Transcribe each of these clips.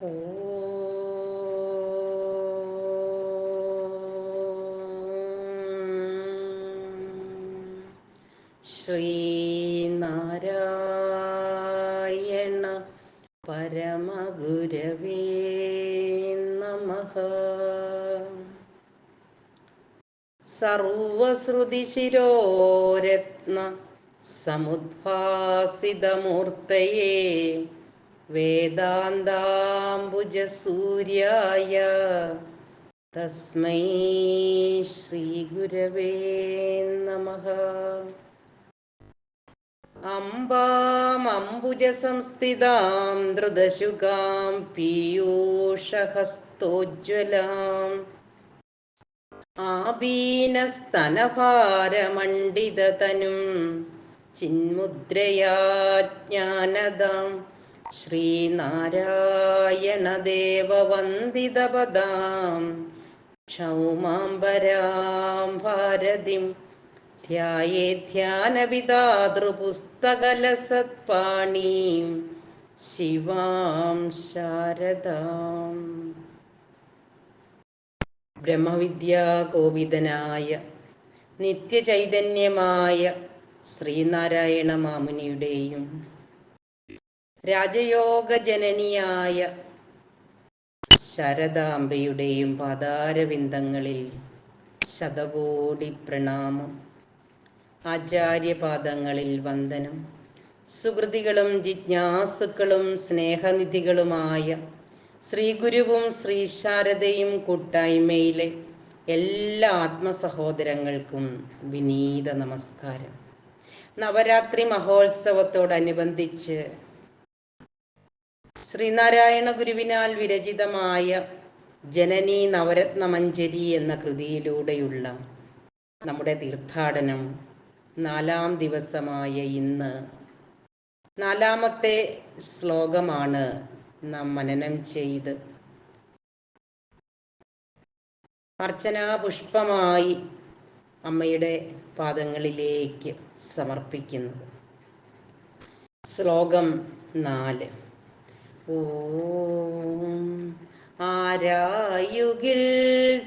ഓ ശ്രീനാരായണ പരമഗുരവേ നമ. സർവശ്രുതിശിരോരത്ന സമുദ്ഭാസിതമൂർത്തയേ വേദാന്താംബുജസൂര്യായ തസ്മൈ ശ്രീഗുരവേ നമ. അംബാമംബുജസംസ്ഥിതാം ധൃതശുകാം പീയൂഷഹസ്തോജ്വലാം. ആബീനസ്തനഭാരമണ്ഡിതതനും ചിന്മുദ്രയാജ്ഞാനദാം ശ്രീനാരായണദേവവന്ദിതപദാം ക്ഷൗമാംബരാം ഭാരതിം ധ്യായേധ്യാനവിതാതൃപുസ്തകലസത്പാണീം ശിവാം ശാരദാം. ബ്രഹ്മവിദ്യാകോപിതനായ നിത്യചൈതന്യമായ ശ്രീനാരായണ മാമുനിയുടെയും രാജയോഗ ജനനിയായ ശരദാംബയുടെയും പാതാരവിന്ദങ്ങളിൽ ശതകോടി പ്രണാമം. ആചാര്യപാദങ്ങളിൽ വന്ദനം. സുഹൃതികളും ജിജ്ഞാസുക്കളും സ്നേഹനിധികളുമായ ശ്രീഗുരുവും ശ്രീശാരദയും കൂട്ടായ്മയിലെ എല്ലാ ആത്മസഹോദരങ്ങൾക്കും വിനീത നമസ്കാരം. നവരാത്രി മഹോത്സവത്തോടനുബന്ധിച്ച് ശ്രീനാരായണ ഗുരുവിനാൽ വിരചിതമായ ജനനി നവരത്നമഞ്ജരി എന്ന കൃതിയിലൂടെയുള്ള നമ്മുടെ തീർത്ഥാടനം നാലാം ദിവസമായ ഇന്ന് നാലാമത്തെ ശ്ലോകമാണ് നാം മനനം ചെയ്ത്. അർച്ചനാ പുഷ്പമായി അമ്മയുടെ പാദങ്ങളിലേക്ക് സമർപ്പിക്കുന്നത് ശ്ലോകം നാല്. ഓം. ആരായുകിൽ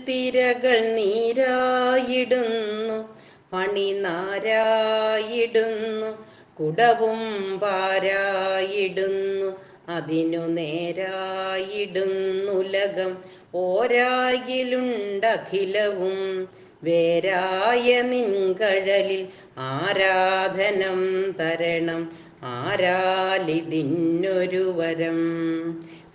തിരകൾ നീരായിടുന്നു പണിനാരായിടുന്നു കുടവും പാരായിടുന്നു അതിനു നേരായിടുന്നുലകം ഓരായിലുണ്ടഖിലവും വേരായ നിൻകഴലിൽ ആരാധനം തരണം. ആരാലിതിന്നൊരു വരം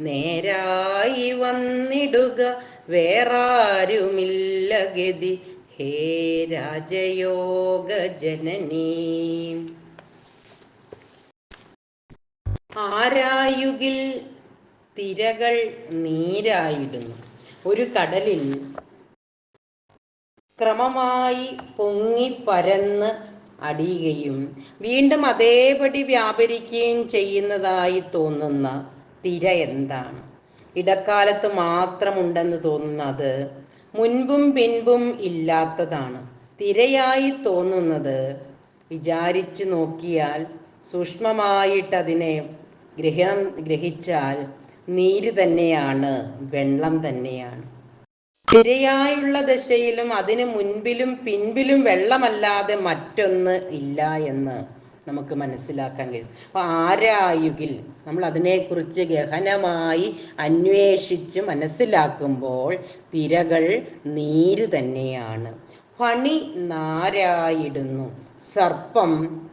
നേരായി വന്നിടുക വേറാരുമില്ല ഗതി. ഹേ രാജയോഗ ജനനീ ആരായുകിൽ തിരകൾ നീരായിടുന്നു. ഒരു കടലിൽ ക്രമമായി പൊങ്ങി പരന്ന് അടിയുകയും വീണ്ടും അതേപടി വ്യാപരിക്കുകയും ചെയ്യുന്നതായി തോന്നുന്ന തിര എന്താണ്? ഇടക്കാലത്ത് മാത്രമുണ്ടെന്ന് തോന്നുന്നത് മുൻപും പിൻപും ഇല്ലാത്തതാണ്. തിരയായി തോന്നുന്നത് വിചാരിച്ചു നോക്കിയാൽ സൂക്ഷ്മമായിട്ട് അതിനെ ഗ്രഹ ഗ്രഹിച്ചാൽ നീര് തന്നെയാണ് വെള്ളം തന്നെയാണ്. തിരയായുള്ള ദശയിലും അതിന് മുൻപിലും പിൻപിലും വെള്ളമല്ലാതെ മറ്റൊന്ന് ഇല്ല എന്ന് നമുക്ക് മനസ്സിലാക്കാൻ കഴിയും. അപ്പൊ ആരായുകിൽ നമ്മൾ അതിനെക്കുറിച്ച് ഗഹനമായി അന്വേഷിച്ച് മനസ്സിലാക്കുമ്പോൾ തിരകൾ നീര് തന്നെയാണ്. ഫണി നാരായിടുന്നു. സർപ്പം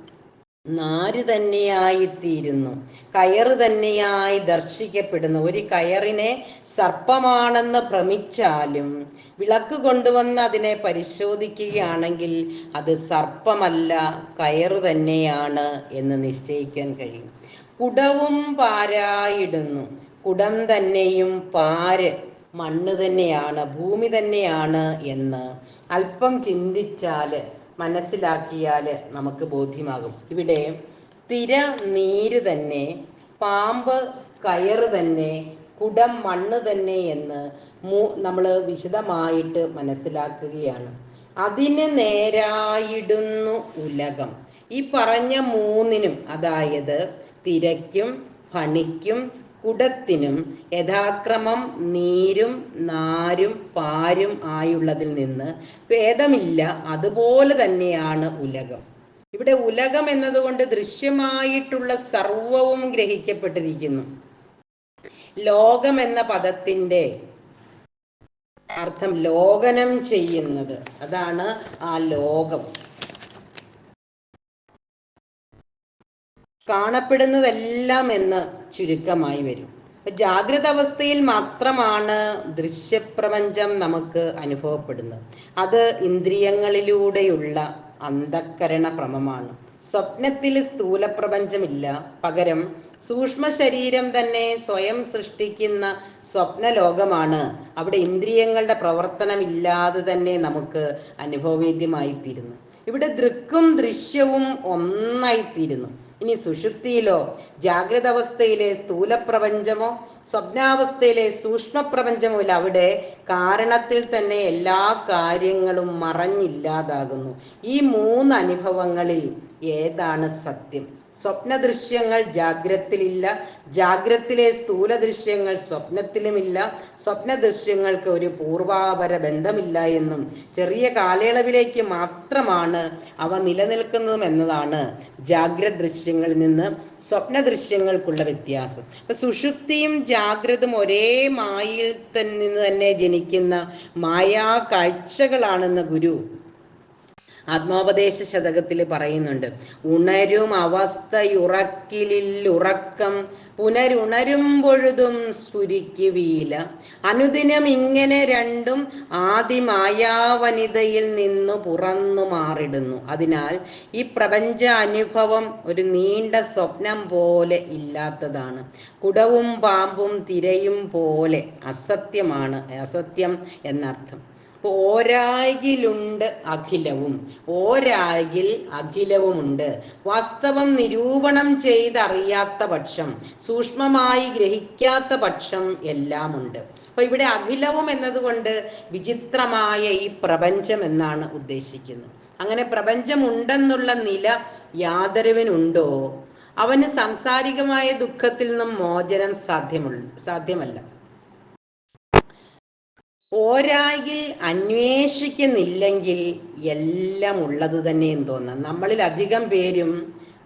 നാര് തന്നെയായിത്തീരുന്നു. കയറ് തന്നെയായി ദർശിക്കപ്പെടുന്നു. ഒരു കയറിനെ സർപ്പമാണെന്ന് ഭ്രമിച്ചാലും വിളക്ക് കൊണ്ടുവന്ന് അതിനെ പരിശോധിക്കുകയാണെങ്കിൽ അത് സർപ്പമല്ല കയറ് തന്നെയാണ് എന്ന് നിശ്ചയിക്കാൻ കഴിയും. കുടവും പാരായിടുന്നു. കുടം തന്നെയും പാര് മണ്ണ് തന്നെയാണ് ഭൂമി തന്നെയാണ് എന്ന് അല്പം ചിന്തിച്ചാൽ മനസ്സിലാക്കിയാൽ നമുക്ക് ബോധ്യമാകും. ഇവിടെ തിര നീര് തന്നെ പാമ്പ് കയറ് തന്നെ കുടം മണ്ണ് തന്നെ എന്ന് നമ്മൾ വിശദമായിട്ട് മനസ്സിലാക്കുകയാണ്. അതിന് നേരായിടുന്നു ഉലകം. ഈ പറഞ്ഞ മൂന്നിനും അതായത് തിരയ്ക്കും ഫണിക്കും കുടത്തിനും യഥാക്രമം നീരും നാരും പാരും ആയുള്ളതിൽ നിന്ന് ഭേദമില്ല അതുപോലെ തന്നെയാണ് ഉലകം. ഇവിടെ ഉലകം എന്നതുകൊണ്ട് ദൃശ്യമായിട്ടുള്ള സർവവും ഗ്രഹിക്കപ്പെട്ടിരിക്കുന്നു. ലോകം എന്ന പദത്തിന്റെ അർത്ഥം ലോകനം ചെയ്യുന്നത്. അതാണ് ആ ലോകം. കാണപ്പെടുന്നതെല്ലാം എന്ന് ചുരുക്കമായി വരും. ജാഗ്രത അവസ്ഥയിൽ മാത്രമാണ് ദൃശ്യപ്രപഞ്ചം നമുക്ക് അനുഭവപ്പെടുന്നത്. അത് ഇന്ദ്രിയങ്ങളിലൂടെയുള്ള അന്ധക്കരണ ഭ്രമമാണ്. സ്വപ്നത്തിൽ സ്ഥൂലപ്രപഞ്ചമില്ല. പകരം സൂക്ഷ്മ ശരീരം തന്നെ സ്വയം സൃഷ്ടിക്കുന്ന സ്വപ്ന ലോകമാണ് അവിടെ ഇന്ദ്രിയങ്ങളുടെ പ്രവർത്തനമില്ലാതെ തന്നെ നമുക്ക് അനുഭവവേദ്യമായിത്തീരുന്നു. ഇവിടെ ദൃക്കും ദൃശ്യവും ഒന്നായിത്തീരുന്നു. ഇനി സുഷുപ്തിയിലോ ജാഗ്രത അവസ്ഥയിലെ സ്ഥൂലപ്രപഞ്ചമോ സ്വപ്നാവസ്ഥയിലെ സൂക്ഷ്മപ്രപഞ്ചമോ ഇല്ല. അവിടെ കാരണത്തിൽ തന്നെ എല്ലാ കാര്യങ്ങളും മറഞ്ഞില്ലാതാകുന്നു. ഈ മൂന്ന് അനുഭവങ്ങളിൽ ഏതാണ് സത്യം? സ്വപ്ന ദൃശ്യങ്ങൾ ജാഗ്രത്തിലില്ല. ജാഗ്രത്തിലെ സ്ഥൂല ദൃശ്യങ്ങൾ സ്വപ്നത്തിലുമില്ല. സ്വപ്ന ദൃശ്യങ്ങൾക്ക് ഒരു പൂർവാപര ബന്ധമില്ല എന്നും ചെറിയ കാലയളവിലേക്ക് മാത്രമാണ് അവ നിലനിൽക്കുന്നതും എന്നതാണ് ജാഗ്രത ദൃശ്യങ്ങളിൽ നിന്ന് സ്വപ്ന ദൃശ്യങ്ങൾക്കുള്ള വ്യത്യാസം. അപ്പൊ സുഷുപ്തിയും ജാഗ്രതും ഒരേ മായയിൽ തന്നെ തന്നെ ജനിക്കുന്ന മായാ കാഴ്ചകളാണെന്ന് ഗുരു ആത്മോപദേശ ശതകത്തിൽ പറയുന്നുണ്ട്. ഉണരും അവസ്ഥയുറക്കിലിൽ ഉറക്കം പുനരുണരുമ്പൊഴുതും സ്ഫുരിക്കുവീല അനുദിനം ഇങ്ങനെ രണ്ടും ആദിമായാവനിതയിൽ നിന്ന് പുറന്നു മാറിടുന്നു. അതിനാൽ ഈ പ്രപഞ്ച അനുഭവം ഒരു നീണ്ട സ്വപ്നം പോലെ ഇല്ലാത്തതാണ്. കുടവും പാമ്പും തിരയും പോലെ അസത്യമാണ് അസത്യം എന്നർത്ഥം. ഓരായിലുണ്ട് അഖിലവും. ഓരായിൽ അഖിലവുമുണ്ട്. വാസ്തവം നിരൂപണം ചെയ്തറിയാത്ത പക്ഷം സൂക്ഷ്മമായി ഗ്രഹിക്കാത്ത പക്ഷം എല്ലാമുണ്ട്. അപ്പൊ ഇവിടെ അഖിലവും എന്നതുകൊണ്ട് വിചിത്രമായ ഈ പ്രപഞ്ചം എന്നാണ് ഉദ്ദേശിക്കുന്നത്. അങ്ങനെ പ്രപഞ്ചമുണ്ടെന്നുള്ള നില യാതൊരുവനുണ്ടോ അവന് സാംസാരികമായ ദുഃഖത്തിൽ നിന്നും മോചനം സാധ്യമുള്ള സാധ്യമല്ല. ഓരായിൽ അന്വേഷിക്കുന്നില്ലെങ്കിൽ എല്ലാം ഉള്ളത് എന്ന് തോന്നാം. നമ്മളിൽ അധികം പേരും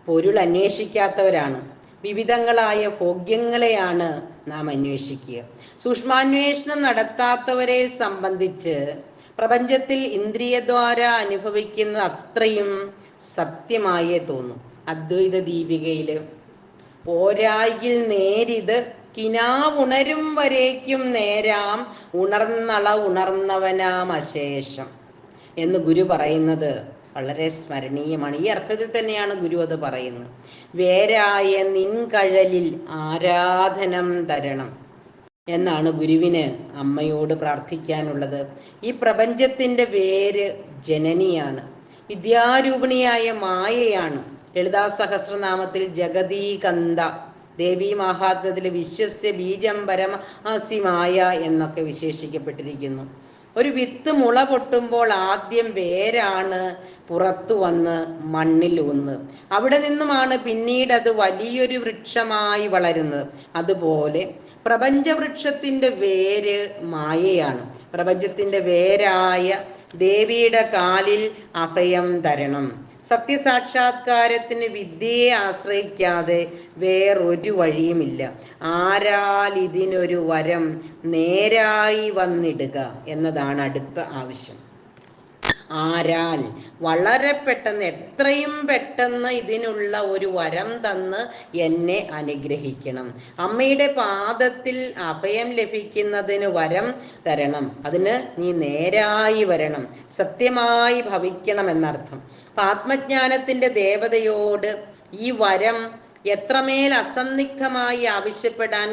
പൊരുൾ അന്വേഷിക്കാത്തവരാണ്. വിവിധങ്ങളായ ഭോഗ്യങ്ങളെയാണ് നാം അന്വേഷിക്കുക. സൂക്ഷ്മാന്വേഷണം നടത്താത്തവരെ സംബന്ധിച്ച് പ്രപഞ്ചത്തിൽ ഇന്ദ്രിയദ്വാര അനുഭവിക്കുന്ന അത്രയും സത്യമായേ തോന്നും. അദ്വൈത ദീപികയിൽ ഓരായിൽ നേരിത് കിനാവുണരും വരേക്കും നേരാം ഉണർന്നള ഉണർന്നവനാം അശേഷം. എന്ന് ഗുരു പറയുന്നത് വളരെ സ്മരണീയമാണ്. ഈ അർത്ഥത്തിൽ തന്നെയാണ് ഗുരു അത് പറയുന്നത്. വേരായ നിൻകഴലിൽ ആരാധനം തരണം എന്നാണ് ഗുരുവിന് അമ്മയോട് പ്രാർത്ഥിക്കാനുള്ളത്. ഈ പ്രപഞ്ചത്തിന്റെ വേര് ജനനിയാണ്. വിദ്യാരൂപിണിയായ മായയാണ്. ലളിതാ സഹസ്രനാമത്തിൽ ജഗതീകന്ത ദേവി മഹാത്മ്യത്തിൽ വിശ്വസ്യ ബീജം പരമാസിമായ എന്നൊക്കെ വിശേഷിക്കപ്പെട്ടിരിക്കുന്നു. ഒരു വിത്ത് മുള പൊട്ടുമ്പോൾ ആദ്യം വേരാണ് പുറത്തു വന്ന് മണ്ണിൽ ഊന്ന്. അവിടെ നിന്നുമാണ് പിന്നീട് അത് വലിയൊരു വൃക്ഷമായി വളരുന്നത്. അതുപോലെ പ്രപഞ്ചവൃക്ഷത്തിന്റെ വേര് മായയാണ്. പ്രപഞ്ചത്തിന്റെ വേരായ ദേവിയുടെ കാലിൽ അഭയം തരണം. സത്യസാക്ഷാത്കാരത്തിന് വിദ്യയെ ആശ്രയിക്കാതെ വേറൊരു വഴിയുമില്ല. ആരാൽ ഇതിനൊരു വരം നേരായി വന്നിടുക എന്നതാണ് അടുത്ത ആവശ്യം. ആരാൽ വളരെ പെട്ടെന്ന് എത്രയും പെട്ടെന്ന് ഇതിനുള്ള ഒരു വരം തന്ന് എന്നെ അനുഗ്രഹിക്കണം. അമ്മയുടെ പാദത്തിൽ അഭയം ലഭിക്കുന്നതിന് വരം തരണം. അതിന് നീ നേരായി വരണം. സത്യമായി ഭവിക്കണം എന്നർത്ഥം ആത്മജ്ഞാനത്തിന്റെ ദേവതയോട് ഈ വരം എത്രമേൽ അസന്ധിഗ്ധമായി ആവശ്യപ്പെടാൻ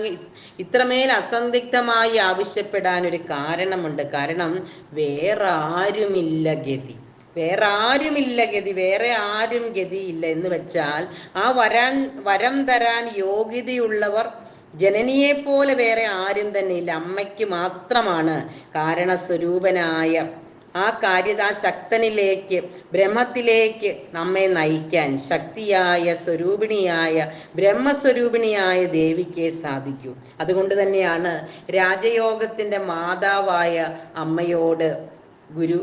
ഇത്രമേൽ അസന്ധിഗ്ധമായി ആവശ്യപ്പെടാൻ ഒരു കാരണമുണ്ട്. കാരണം വേറെ ആരുമില്ല ഗതി. വേറെ ആരുമില്ല ഗതി. വേറെ ആരും ഗതിയില്ല എന്ന് വെച്ചാൽ ആ വരാൻ വരം തരാൻ യോഗ്യതയുള്ളവർ ജനനിയെ പോലെ വേറെ ആരും തന്നെ ഇല്ല. അമ്മയ്ക്ക് മാത്രമാണ് കാരണസ്വരൂപനായ ആ കാര്യത ആ ശക്തനിലേക്ക് ബ്രഹ്മത്തിലേക്ക് നമ്മെ നയിക്കാൻ ശക്തിയായ സ്വരൂപിണിയായ ബ്രഹ്മസ്വരൂപിണിയായ ദേവിക്ക് സാധിക്കൂ. അതുകൊണ്ട് തന്നെയാണ് രാജയോഗത്തിന്റെ മാതാവായ അമ്മയോട് ഗുരു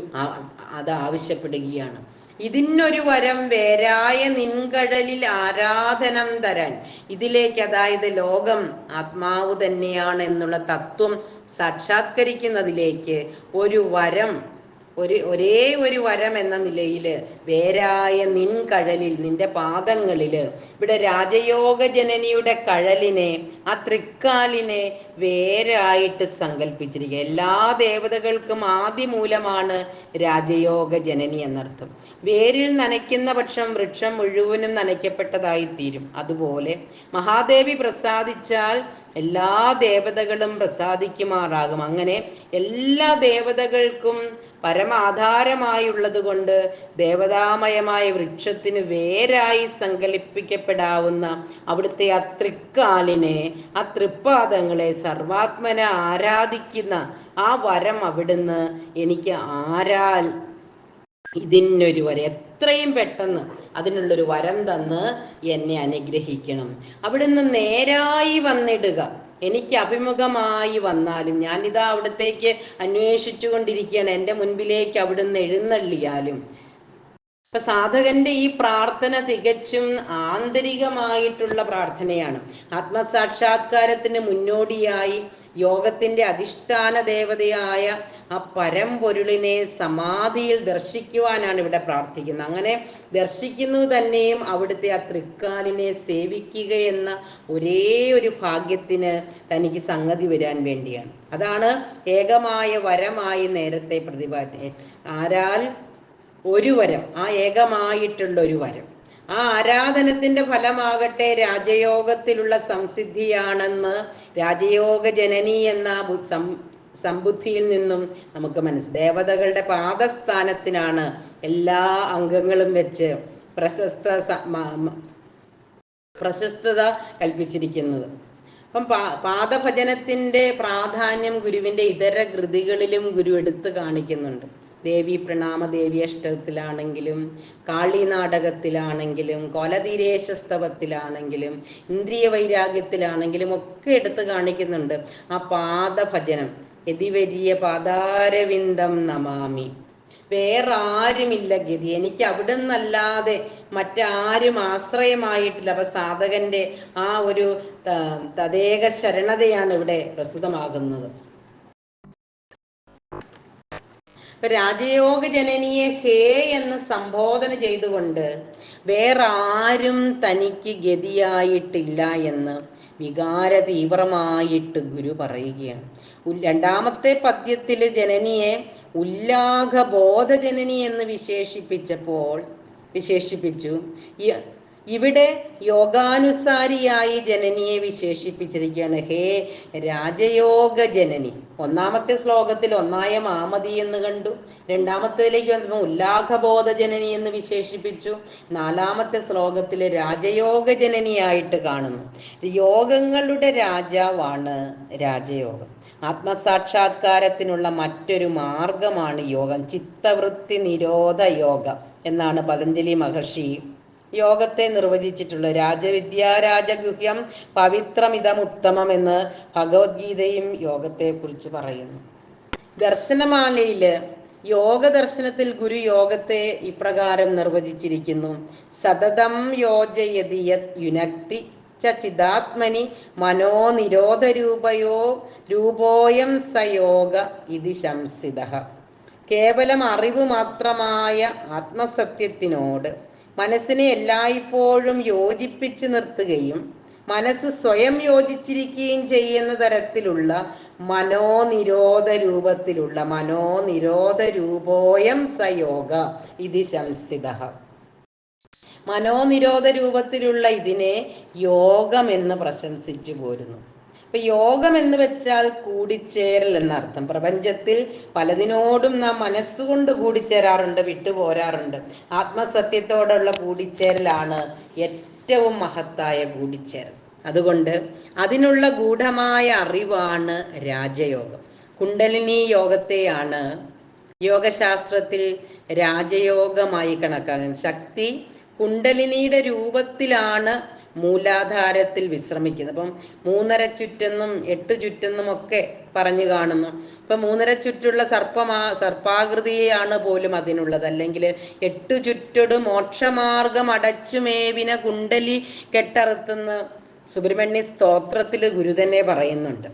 അത് ആവശ്യപ്പെടുകയാണ്. ഇതിനൊരു വരം വേരായ നിൻകടലിൽ ആരാധനം തരാൻ. ഇതിലേക്ക് അതായത് ലോകം ആത്മാവ് തന്നെയാണ് എന്നുള്ള തത്വം സാക്ഷാത്കരിക്കുന്നതിലേക്ക് ഒരു വരം ഒരു ഒരേ ഒരു വരം എന്ന നിലയിൽ വേരായ നിൻ കഴലിൽ നിന്റെ പാദങ്ങളിൽ ഇവിടെ രാജയോഗ ജനനിയുടെ കഴലിനെ ആ തൃക്കാലിനെ വേരായിട്ട് സങ്കല്പിച്ചിരിക്കുക എല്ലാ ദേവതകൾക്കും ആദിമൂലമാണ് രാജയോഗ ജനനി എന്നർത്ഥം. വേരിൽ നനയ്ക്കുന്ന പക്ഷം വൃക്ഷം മുഴുവനും നനയ്ക്കപ്പെട്ടതായി തീരും. അതുപോലെ മഹാദേവി പ്രസാദിച്ചാൽ എല്ലാ ദേവതകളും പ്രസാദിക്കുമാറാകും. അങ്ങനെ എല്ലാ ദേവതകൾക്കും പരമാധാരമായുള്ളത് കൊണ്ട് ദേവതാമയമായ വൃക്ഷത്തിന് വേരായി സങ്കല്പിക്കപ്പെടാവുന്ന അവിടുത്തെ ആ തൃക്കാലിനെ ആ തൃപ്പാദങ്ങളെ സർവാത്മന ആരാധിക്കുന്ന ആ വരം അവിടുന്ന് എനിക്ക് ആരാൽ ഇതിനൊരു വരം എത്രയും പെട്ടെന്ന് അതിനുള്ളൊരു വരം തന്ന് എന്നെ അനുഗ്രഹിക്കണം. അവിടുന്ന് നേരായി വന്നിടുക. എനിക്ക് അഭിമുഖമായി വന്നാലും ഞാനിതാ അവിടത്തേക്ക് അന്വേഷിച്ചു കൊണ്ടിരിക്കുകയാണ് എന്റെ മുൻപിലേക്ക് അവിടുന്ന് എഴുന്നള്ളിയാലും. ഇപ്പൊ സാധകന്റെ ഈ പ്രാർത്ഥന തികച്ചും ആന്തരികമായിട്ടുള്ള പ്രാർത്ഥനയാണ്. ആത്മസാക്ഷാത്കാരത്തിന് മുന്നോടിയായി യോഗത്തിന്റെ അധിഷ്ഠാന ദേവതയായ ആ പരമ്പൊരുളിനെ സമാധിയിൽ ദർശിക്കുവാനാണ് ഇവിടെ പ്രാർത്ഥിക്കുന്നത്. അങ്ങനെ ദർശിക്കുന്നു തന്നെയും അവിടുത്തെ ആ തൃക്കാലിനെ സേവിക്കുക എന്ന ഒരേ ഒരു ഭാഗ്യത്തിന് തനിക്ക് സംഗതി വരാൻ വേണ്ടിയാണ്. അതാണ് ഏകമായ വരമായി നേരത്തെ പ്രതിപാദിച്ചത്. ആരാൽ ഒരു വരം ആ ഏകമായിട്ടുള്ള ഒരു വരം. ആ ആരാധനത്തിന്റെ ഫലമാകട്ടെ രാജയോഗത്തിലുള്ള സംസിദ്ധിയാണെന്ന് രാജയോഗ ജനനി എന്ന സമ്പുദ്ധിയിൽ നിന്നും നമുക്ക് മനസ്സ് ദേവതകളുടെ പാദസ്ഥാനത്തിനാണ് എല്ലാ അംഗങ്ങളും വെച്ച് പ്രശസ്ത പ്രശസ്തത കൽപ്പിച്ചിരിക്കുന്നത്. അപ്പം പാ പാദഭജനത്തിന്റെ പ്രാധാന്യം ഗുരുവിന്റെ ഇതര കൃതികളിലും ഗുരു എടുത്തു കാണിക്കുന്നുണ്ട്. ദേവി പ്രണാമ ദേവി അഷ്ടത്തിലാണെങ്കിലും കാളി നാടകത്തിലാണെങ്കിലും കൊലതീരേശസ്തവത്തിലാണെങ്കിലും ഇന്ദ്രിയ വൈരാഗ്യത്തിലാണെങ്കിലും ഒക്കെ എടുത്തു കാണിക്കുന്നുണ്ട് ആ പാദഭജനം. എതിവരിയ പാദാരവിന്ദം നമാമി. വേറെ ആരുമില്ല ഗതി. എനിക്ക് അവിടെ നിന്നല്ലാതെ മറ്റാരും ആശ്രയമായിട്ടില്ല. അപ്പൊ സാധകന്റെ ആ ഒരു തദേക ശരണതയാണ് ഇവിടെ പ്രസ്തുതമാകുന്നത് രാജയോഗ ജനനിയെ ഹേ എന്ന് സംബോധന ചെയ്തുകൊണ്ട് വേറെ ആരും തനിക്ക് ഗതിയായിട്ടില്ല എന്ന് വികാര തീവ്രമായിട്ട് ഗുരു പറയുകയാണ്. രണ്ടാമത്തെ പദ്യത്തിൽ ജനനിയെ ഉല്ലാഘ ബോധജനനി എന്ന് വിശേഷിപ്പിച്ചപ്പോൾ വിശേഷിപ്പിച്ചു. ഇവിടെ യോഗാനുസാരിയായി ജനനിയെ വിശേഷിപ്പിച്ചിരിക്കുകയാണ്. ഹേ രാജയോഗ ജനനി. ഒന്നാമത്തെ ശ്ലോകത്തിൽ ഒന്നായ മാമതി എന്ന് കണ്ടു. രണ്ടാമത്തേലേക്ക് വന്നപ്പോൾ ഉല്ലാഘബോധ ജനനി എന്ന് വിശേഷിപ്പിച്ചു. നാലാമത്തെ ശ്ലോകത്തിൽ രാജയോഗ ജനനിയായിട്ട് കാണുന്നു. യോഗങ്ങളുടെ രാജാവാണ് രാജയോഗം. ആത്മസാക്ഷാത്കാരത്തിനുള്ള മറ്റൊരു മാർഗമാണ് യോഗം. ചിത്തവൃത്തി നിരോധ യോഗം എന്നാണ് പതഞ്ജലി മഹർഷി യോഗത്തെ നിർവചിച്ചിട്ടുള്ളത് രാജവിദ്യാരാജഗുഹ്യം പവിത്രമിതമുത്തമം എന്ന് ഭഗവത്ഗീതയും യോഗത്തെ കുറിച്ച് പറയുന്നു. ദർശനമാലയിൽ യോഗ ദർശനത്തിൽ ഗുരു യോഗത്തെ ഇപ്രകാരം നിർവചിച്ചിരിക്കുന്നു. സതതം യോജയതി യത് യുനക്തി ചിതാത്മനി മനോനിരോധരൂപയോ രൂപോയം സയോഗ ഇതി ശംസിത. കേവലം അറിവ് മാത്രമായ ആത്മസത്യത്തിനോട് മനസ്സിനെ എല്ലായ്പ്പോഴും യോജിപ്പിച്ച് നിർത്തുകയും മനസ്സ് സ്വയം യോജിച്ചിരിക്കുകയും ചെയ്യുന്ന തരത്തിലുള്ള മനോനിരോധ രൂപത്തിലുള്ള മനോനിരോധ രൂപോയം സയോഗ ഇത് ശംസിത മനോനിരോധ രൂപത്തിലുള്ള ഇതിനെ യോഗം എന്ന് പ്രശംസിച്ചു പോരുന്നു. ഇപ്പൊ യോഗം എന്ന് വെച്ചാൽ കൂടിച്ചേരൽ എന്നർത്ഥം. പ്രപഞ്ചത്തിൽ പലതിനോടും നാം മനസ്സുകൊണ്ട് കൂടിച്ചേരാറുണ്ട് വിട്ടുപോരാറുണ്ട്. ആത്മസത്യത്തോടുള്ള കൂടിച്ചേരലാണ് ഏറ്റവും മഹത്തായ കൂടിച്ചേരൽ. അതുകൊണ്ട് അതിനുള്ള ഗൂഢമായ അറിവാണ് രാജയോഗം. കുണ്ടലിനി യോഗത്തെയാണ് യോഗശാസ്ത്രത്തിൽ രാജയോഗമായി കണക്കാക്കുന്നത്. ശക്തി കുണ്ടലിനിയുടെ രൂപത്തിലാണ് മൂലാധാരത്തിൽ വിശ്രമിക്കുന്നത് അപ്പം മൂന്നര ചുറ്റെന്നും എട്ട് ചുറ്റെന്നും ഒക്കെ പറഞ്ഞു കാണുന്നു. ഇപ്പൊ മൂന്നര ചുറ്റുള്ള സർപ്പമാ സർപ്പാകൃതിയാണ് പോലും അതിനുള്ളത്. അല്ലെങ്കിൽ എട്ടു ചുറ്റൊട് മോക്ഷമാർഗം അടച്ചുമേവിന കുണ്ടലി കെട്ടറുത്തുന്ന സുബ്രഹ്മണ്യ സ്തോത്രത്തിൽ ഗുരു തന്നെ പറയുന്നുണ്ട്.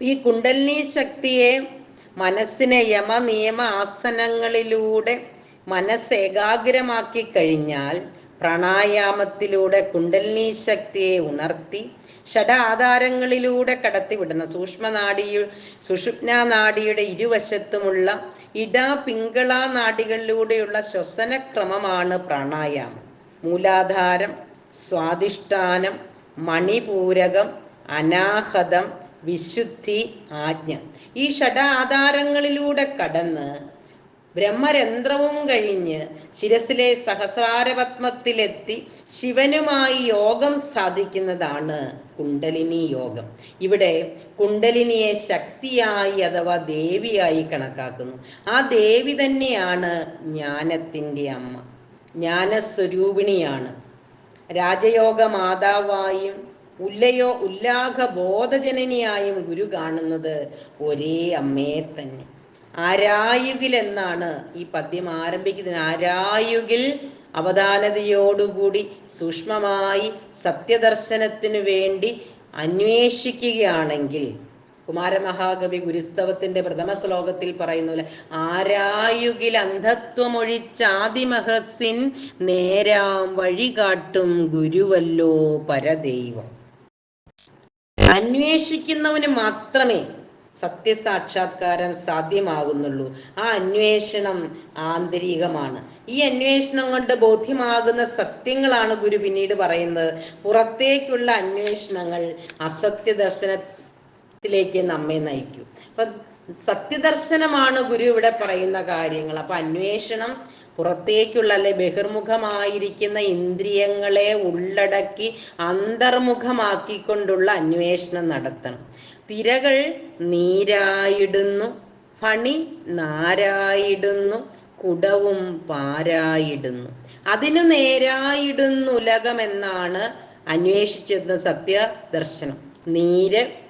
ഈ കുണ്ടലിനി ശക്തിയെ മനസ്സിനെ യമ നിയമ ആസനങ്ങളിലൂടെ മനസ്സ് ഏകാഗ്രമാക്കി കഴിഞ്ഞാൽ പ്രാണായാമത്തിലൂടെ കുണ്ടലിനി ശക്തിയെ ഉണർത്തി ഷഡാധാരങ്ങളിലൂടെ കടത്തിവിടുന്ന സൂക്ഷ്മനാഡിയു സുഷുപ്ന നാടിയുടെ ഇരുവശത്തുമുള്ള ഇട പിങ്കള നാടികളിലൂടെയുള്ള ശ്വസനക്രമമാണ് പ്രാണായാമം. മൂലാധാരം സ്വാധിഷ്ഠാനം മണിപൂരകം അനാഹതം വിശുദ്ധി ആജ്ഞ. ഈ ഷഡാധാരങ്ങളിലൂടെ കടന്ന് ബ്രഹ്മരന്ധ്രവും കഴിഞ്ഞ് ശിരസിലെ സഹസ്രാരപത്മത്തിലെത്തി ശിവനുമായി യോഗം സാധിക്കുന്നതാണ് കുണ്ടലിനി യോഗം. ഇവിടെ കുണ്ടലിനിയെ ശക്തിയായി അഥവാ ദേവിയായി കണക്കാക്കുന്നു. ആ ദേവി തന്നെയാണ് ജ്ഞാനത്തിന്റെ അമ്മ. ജ്ഞാനസ്വരൂപിണിയാണ്. രാജയോഗ മാതാവായും ഉല്ലയോ ഉല്ലാഘ ബോധജനനിയായും ഗുരു കാണുന്നത് ഒരേ അമ്മയെ തന്നെ. ആരായുകിൽ എന്നാണ് ഈ പദ്യം ആരംഭിക്കുന്നത്. ആരായുകിൽ അവധാനതയോടുകൂടി സൂക്ഷ്മമായി സത്യദർശനത്തിനു വേണ്ടി അന്വേഷിക്കുകയാണെങ്കിൽ കുമാരമഹാകവി ഗുരുസ്തവത്തിന്റെ പ്രഥമ ശ്ലോകത്തിൽ പറയുന്ന ആരായുകിൽ അന്ധത്വമൊഴിച്ചാദിമഹസിൻ നേരാം വഴികാട്ടും ഗുരുവല്ലോ പരദൈവം. അന്വേഷിക്കുന്നവന് മാത്രമേ സത്യസാക്ഷാത്കാരം സാധ്യമാകുന്നുള്ളൂ. ആ അന്വേഷണം ആന്തരികമാണ്. ഈ അന്വേഷണം കൊണ്ട് ബോധ്യമാകുന്ന സത്യങ്ങളാണ് ഗുരു പിന്നീട് പറയുന്നത്. പുറത്തേക്കുള്ള അന്വേഷണങ്ങൾ അസത്യ ദർശനത്തിലേക്ക് നമ്മെ നയിക്കും. അപ്പൊ സത്യദർശനമാണ് ഗുരു ഇവിടെ പറയുന്ന കാര്യങ്ങൾ. അപ്പൊ അന്വേഷണം പുറത്തേക്കുള്ള അല്ലെ ബഹിർമുഖമായിരിക്കുന്ന ഇന്ദ്രിയങ്ങളെ ഉള്ളടക്കി അന്തർമുഖമാക്കിക്കൊണ്ടുള്ള അന്വേഷണം നടത്തണം. തിരകൾ നീരായിടുന്നു ഫണി നാരായിടുന്നു കുടവും പാരായിടുന്നു. അതിനു നേരായിടുന്നുലകമെന്നാണ് അന്വേഷിച്ചിരുന്ന സത്യദർശനം. നീര്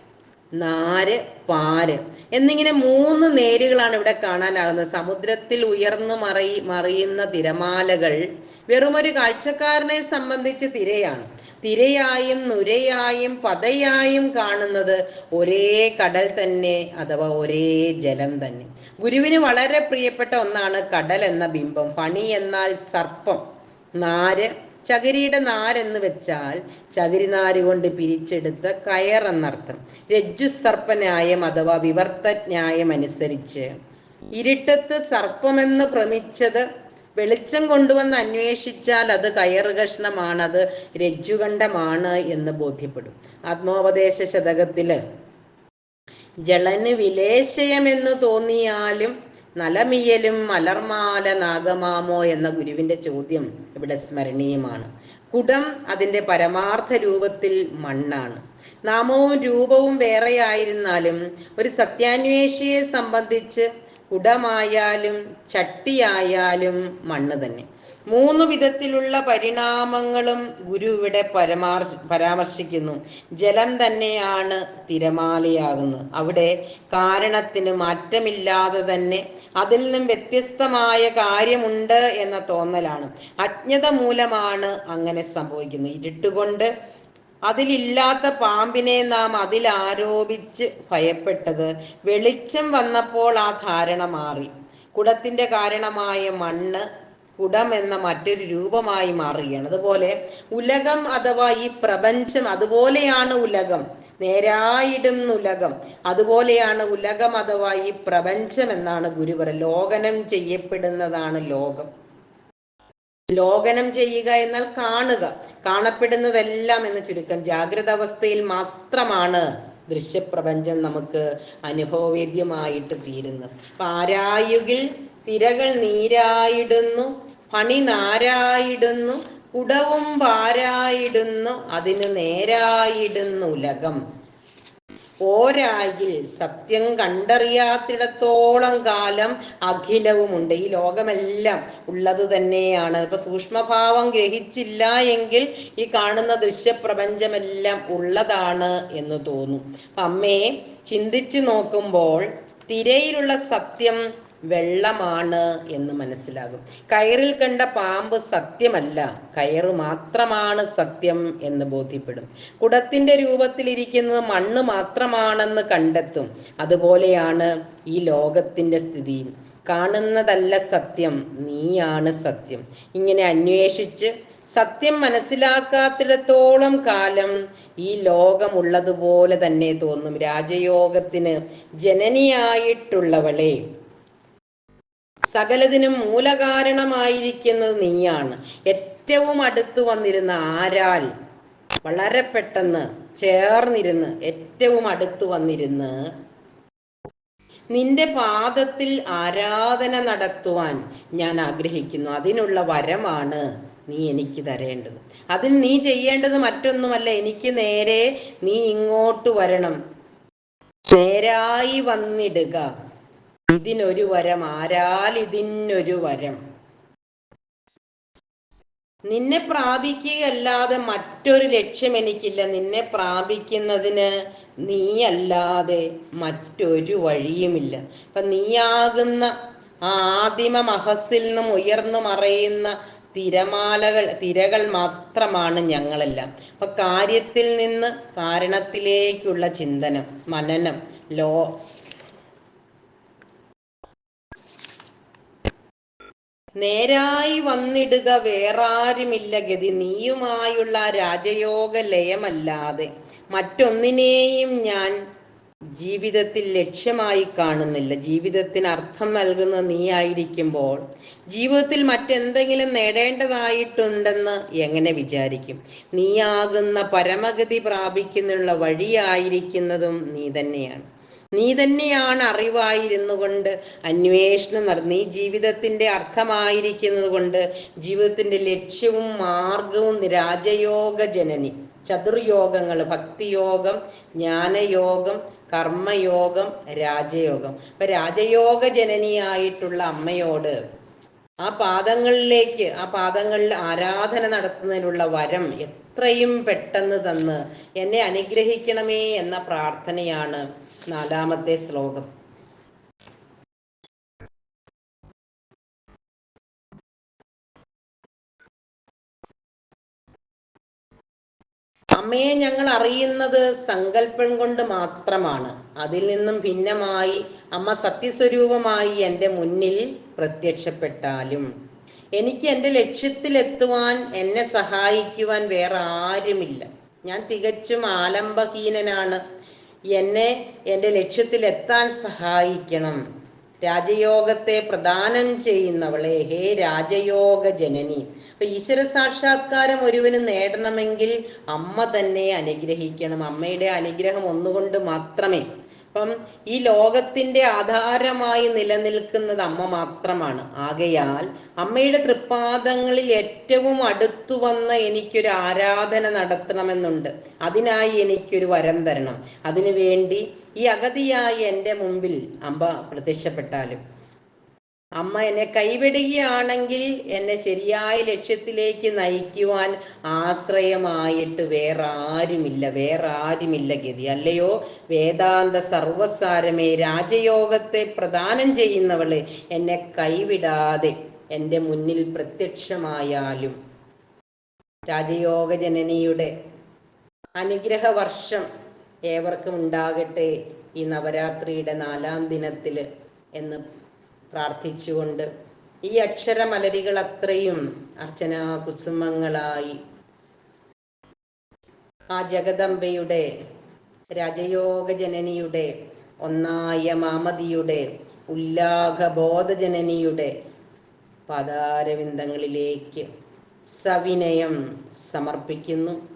നാര് പാര് എന്നിങ്ങനെ മൂന്ന് നേരുകളാണ് ഇവിടെ കാണാനാകുന്നത്. സമുദ്രത്തിൽ ഉയർന്നു മറയി മറിയുന്ന തിരമാലകൾ വെറുമൊരു കാഴ്ചക്കാരനെ സംബന്ധിച്ച് തിരയാണ്. തിരയായും നുരയായും പതയായും കാണുന്നത് ഒരേ കടൽ തന്നെ അഥവാ ഒരേ ജലം തന്നെ. ഗുരുവിന് വളരെ പ്രിയപ്പെട്ട ഒന്നാണ് കടൽ എന്ന ബിംബം. പണി എന്നാൽ സർപ്പം. നാര് ചകിരിയുടെ നാരെന്ന് വെച്ചാൽ ചകിരി നാര് കൊണ്ട് പിരിച്ചെടുത്ത കയർ എന്നർത്ഥം. രജ്ജു സർപ്പന്യായം അഥവാ വിവർത്ത ന്യായം അനുസരിച്ച്. ഇരുട്ടത്ത് സർപ്പമെന്ന് ഭ്രമിച്ചത് വെളിച്ചം കൊണ്ടുവന്ന് അന്വേഷിച്ചാൽ അത് കയർ കഷ്ണമാണ് അത് രജ്ജുകണ്ഠമാണ് എന്ന് ബോധ്യപ്പെടും. ആത്മോപദേശ ശതകത്തിൽ. ജളന് വിലേശയമെന്ന് തോന്നിയാലും നലമിയലും മലർമാല നാഗമാമോ എന്ന ഗുരുവിന്റെ ചോദ്യം ഇവിടെ സ്മരണീയമാണ്. കുടം അതിന്റെ പരമാർത്ഥ രൂപത്തിൽ മണ്ണാണ്. നാമവും രൂപവും വേറെയായിരുന്നാലും ഒരു സത്യാന്വേഷിയെ സംബന്ധിച്ച് കുടമായാലും ചട്ടിയായാലും മണ്ണ് തന്നെ. മൂന്ന് വിധത്തിലുള്ള പരിണാമങ്ങളും ഗുരു ഇവിടെ പരമാർശ പരാമർശിക്കുന്നു. ജലം തന്നെയാണ് തിരമാലയാകുന്നത്. അവിടെ കാരണത്തിന് മാറ്റമില്ലാതെ തന്നെ അതിൽ നിന്നും വ്യത്യസ്തമായ കാര്യമുണ്ട് എന്ന തോന്നലാണ്. അജ്ഞത മൂലമാണ് അങ്ങനെ സംഭവിക്കുന്നത്. ഇരുട്ടുകൊണ്ട് അതിലില്ലാത്ത പാമ്പിനെ നാം അതിൽ ആരോപിച്ച് ഭയപ്പെട്ടത് വെളിച്ചം വന്നപ്പോൾ ആ ധാരണ മാറി. കുടത്തിന്റെ കാരണമായ മണ്ണ് കുടം എന്ന മറ്റൊരു രൂപമായി മാറുകയാണ്. അതുപോലെ ഉലകം അഥവാ ഈ പ്രപഞ്ചം അതുപോലെയാണ് ഉലകം. നേരായിടും ഉലകം അതുപോലെയാണ് ഉലകം അഥവാ ഈ പ്രപഞ്ചം എന്നാണ് ഗുരു പറ ലോകനം ചെയ്യപ്പെടുന്നതാണ് ലോകം. ലോകനം ചെയ്യുക എന്നാൽ കാണുക കാണപ്പെടുന്നതെല്ലാം എന്ന് ചുരുക്കം ജാഗ്രത അവസ്ഥയിൽ മാത്രമാണ് ദൃശ്യപ്രപഞ്ചം നമുക്ക് അനുഭവവേദ്യമായിട്ട് തീരുന്നത്. അപ്പൊ ആരായുകിൽ തിരകൾ നീരായിടുന്നു പണി നാരായിടുന്നു കുടവും പാരായിടുന്നു അതിന് നേരായിടുന്നു ഉലകം പോരായിൽ സത്യം കണ്ടറിയാത്തിടത്തോളം കാലം അഖിലവുമുണ്ട്. ഈ ലോകമെല്ലാം ഉള്ളത് തന്നെയാണ്. ഇപ്പൊ സൂക്ഷ്മഭാവം ഗ്രഹിച്ചില്ല എങ്കിൽ ഈ കാണുന്ന ദൃശ്യപ്രപഞ്ചമെല്ലാം ഉള്ളതാണ് എന്ന് തോന്നും. അമ്മയെ ചിന്തിച്ചു നോക്കുമ്പോൾ തിരയിലുള്ള സത്യം വെള്ളമാണ് എന്ന് മനസ്സിലാകും. കയറിൽ കണ്ട പാമ്പ് സത്യമല്ല. കയറ് മാത്രമാണ് സത്യം എന്ന് ബോധ്യപ്പെടും. കുടത്തിന്റെ രൂപത്തിലിരിക്കുന്നത് മണ്ണ് മാത്രമാണെന്ന് കണ്ടെത്തും. അതുപോലെയാണ് ഈ ലോകത്തിന്റെ സ്ഥിതി കാണുന്നതല്ല സത്യം നീയാണ് സത്യം. ഇങ്ങനെ അന്വേഷിച്ച് സത്യം മനസ്സിലാക്കാത്തിടത്തോളം കാലം ഈ ലോകമുള്ളതുപോലെ തന്നെ തോന്നും. രാജയോഗത്തിന് ജനനിയായിട്ടുള്ളവളെ സകലതിനും മൂലകാരണമായിരിക്കുന്നത് നീയാണ്. ഏറ്റവും അടുത്തു വന്നിരുന്ന ആരാൽ വളരെ പെട്ടെന്ന് ചേർന്നിരുന്ന് ഏറ്റവും അടുത്തു വന്നിരുന്ന് നിന്റെ പാദത്തിൽ ആരാധന നടത്തുവാൻ ഞാൻ ആഗ്രഹിക്കുന്നു. അതിനുള്ള വരമാണ് നീ എനിക്ക് തരേണ്ടത്. അതിൽ നീ ചെയ്യേണ്ടത് മറ്റൊന്നുമല്ല. എനിക്ക് നേരെ നീ ഇങ്ങോട്ട് വരണം. നേരായി വന്നിടുക. ഇതിനൊരു വരം ആരാൽ ഇതിനൊരു വരം. നിന്നെ പ്രാപിക്കുകയല്ലാതെ മറ്റൊരു ലക്ഷ്യം എനിക്കില്ല. നിന്നെ പ്രാപിക്കുന്നതിന് നീയല്ലാതെ മറ്റൊരു വഴിയുമില്ല. അപ്പൊ നീയാകുന്ന ആ ആദിമ മഹസിൽ നിന്നും ഉയർന്നു മറയുന്ന തിരമാലകൾ തിരകൾ മാത്രമാണ് ഞങ്ങളെല്ലാം. അപ്പൊ കാര്യത്തിൽ നിന്ന് കാരണത്തിലേക്കുള്ള ചിന്തനം മനനം ലോ നേരായി വന്നിടുക വേറാരുമില്ല ഗതി. നീയുമായുള്ള രാജയോഗ ലയമല്ലാതെ മറ്റൊന്നിനെയും ഞാൻ ജീവിതത്തിൽ ലക്ഷ്യമായി കാണുന്നില്ല. ജീവിതത്തിന് അർത്ഥം നൽകുന്ന നീ ആയിരിക്കുമ്പോൾ ജീവിതത്തിൽ മറ്റെന്തെങ്കിലും നേടേണ്ടതായിട്ടുണ്ടെന്ന് എങ്ങനെ വിചാരിക്കും? നീയാകുന്ന പരമഗതി പ്രാപിക്കുന്നുള്ള വഴിയായിരിക്കുന്നതും നീ തന്നെയാണ്. നീ തന്നെയാണ് അറിവായിരുന്നു കൊണ്ട് അന്വേഷണം നടന്നു നീ ജീവിതത്തിന്റെ അർത്ഥമായിരിക്കുന്നത് കൊണ്ട് ജീവിതത്തിന്റെ ലക്ഷ്യവും മാർഗവും രാജയോഗ ജനനി. ചതുർയോഗങ്ങൾ ഭക്തിയോഗം ജ്ഞാനയോഗം കർമ്മയോഗം രാജയോഗം. അപ്പൊ രാജയോഗ ജനനിയായിട്ടുള്ള അമ്മയോട് ആ പാദങ്ങളിലേക്ക് ആ പാദങ്ങളിൽ ആരാധന നടത്തുന്നതിനുള്ള വരം എത്രയും പെട്ടെന്ന് തന്ന് എന്നെ അനുഗ്രഹിക്കണമേ എന്ന പ്രാർത്ഥനയാണ് നാലാമത്തെ ശ്ലോകം. അമ്മയെ ഞങ്ങൾ അറിയുന്നത് സങ്കല്പം കൊണ്ട് മാത്രമാണ്. അതിൽ നിന്നും ഭിന്നമായി അമ്മ സത്യസ്വരൂപമായി എന്റെ മുന്നിൽ പ്രത്യക്ഷപ്പെട്ടാലും. എനിക്ക് എന്റെ ലക്ഷ്യത്തിലെത്തുവാൻ എന്നെ സഹായിക്കുവാൻ വേറെ ആരുമില്ല. ഞാൻ തികച്ചും ആലംബഹീനനാണ്. എന്നെ എന്റെ ലക്ഷ്യത്തിലെത്താൻ സഹായിക്കണം. രാജയോഗത്തെ പ്രദാനം ചെയ്യുന്നവളെ. ഹേ രാജയോഗ ജനനി അപ്പൊ ഈശ്വര സാക്ഷാത്കാരം ഒരുവന് നേടണമെങ്കിൽ അമ്മ തന്നെ അനുഗ്രഹിക്കണം. അമ്മയുടെ അനുഗ്രഹം ഒന്നുകൊണ്ട് മാത്രമേ അപ്പം ഈ ലോകത്തിന്റെ ആധാരമായി നിലനിൽക്കുന്നത് അമ്മ മാത്രമാണ്. ആകയാൽ അമ്മയുടെ തൃപ്പാദങ്ങളിൽ ഏറ്റവും അടുത്തു വന്ന എനിക്കൊരു ആരാധന നടത്തണമെന്നുണ്ട്. അതിനായി എനിക്കൊരു വരം തരണം. അതിനു വേണ്ടി ഈ അഗതിയായി എന്റെ മുമ്പിൽ അമ്മ പ്രത്യക്ഷപ്പെട്ടാലും അമ്മ എന്നെ കൈവിടുകയാണെങ്കിൽ എന്നെ ശരിയായ ലക്ഷ്യത്തിലേക്ക് നയിക്കുവാൻ ആശ്രയമായിട്ട് വേറെ ആരുമില്ല വേറെ ആരുമില്ല ഗതി. അല്ലയോ? വേദാന്ത സർവസാരമേ രാജയോഗത്തെ പ്രദാനം ചെയ്യുന്നവൾ എന്നെ കൈവിടാതെ എന്റെ മുന്നിൽ പ്രത്യക്ഷമായാലും. രാജയോഗ ജനനിയുടെ അനുഗ്രഹ വർഷം ഏവർക്കും ഉണ്ടാകട്ടെ ഈ നവരാത്രിയുടെ നാലാം ദിനത്തിൽ എന്ന് പ്രാർത്ഥിച്ചുകൊണ്ട് ഈ അക്ഷരമലരികൾ അത്രയും അർച്ചന കുസുമങ്ങളായി. ആ ജഗദംബയുടെ രാജയോഗ ജനനിയുടെ ഒന്നായ മാമതിയുടെ ഉല്ലാഘബോധജനനിയുടെ പദാരവിന്ദങ്ങളിലേക്ക് സവിനയം സമർപ്പിക്കുന്നു.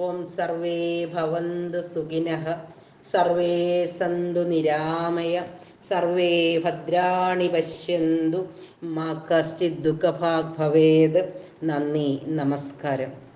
ഓം സർവേ ഭവന്തു സുഖിനഃ. സർവേ സന്തു നിരാമയ. സർവേ ഭദ്രാണി പശ്യന്തു. മാ കശ്ചിത് ദുഃഖഭാഗ് ഭവേത് നന്ദി. നമസ്കാരം.